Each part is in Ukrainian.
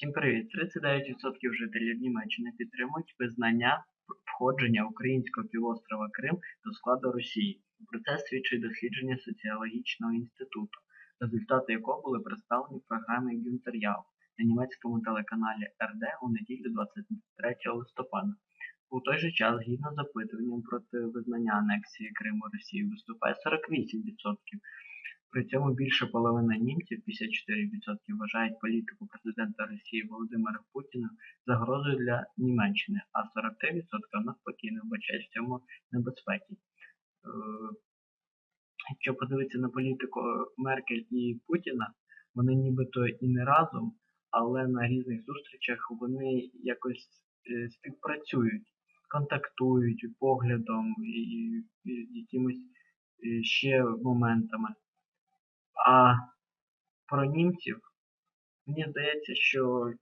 Всім привіт! 39% жителів Німеччини підтримують визнання входження українського півострова Крим до складу Росії. Про це свідчить дослідження соціологічного інституту, результати якого були представлені в програмі Гюнтер Яу на німецькому телеканалі РД у неділю 23 листопада. У той же час, згідно з опитуванням проти визнання анексії Криму Росії, виступає 48%. При цьому більше половини німців, 54%, вважають політику президента Росії Володимира Путіна загрозою для Німеччини, а 43% навпаки не вбачають в цьому небезпеки. Е, Якщо подивитися на політику Меркель і Путіна, вони нібито і не разом, але на різних зустрічах вони якось е, співпрацюють, контактують поглядом і, якимось е, ще моментами. А про німців мені здається, що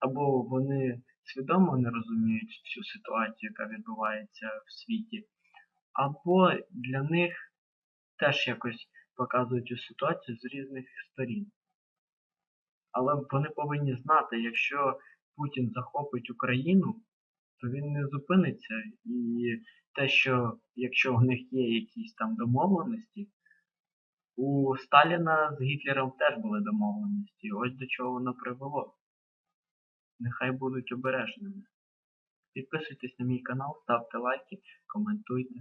або вони свідомо не розуміють всю ситуацію, яка відбувається в світі, або для них теж якось показують цю ситуацію з різних сторін. Але вони повинні знати, якщо Путін захопить Україну, то він не зупиниться. І те, що якщо в них є якісь там домовленості, у Сталіна з Гітлером теж були домовленості. Ось до чого воно привело. Нехай будуть обережними. Підписуйтесь на мій канал, ставте лайки, коментуйте.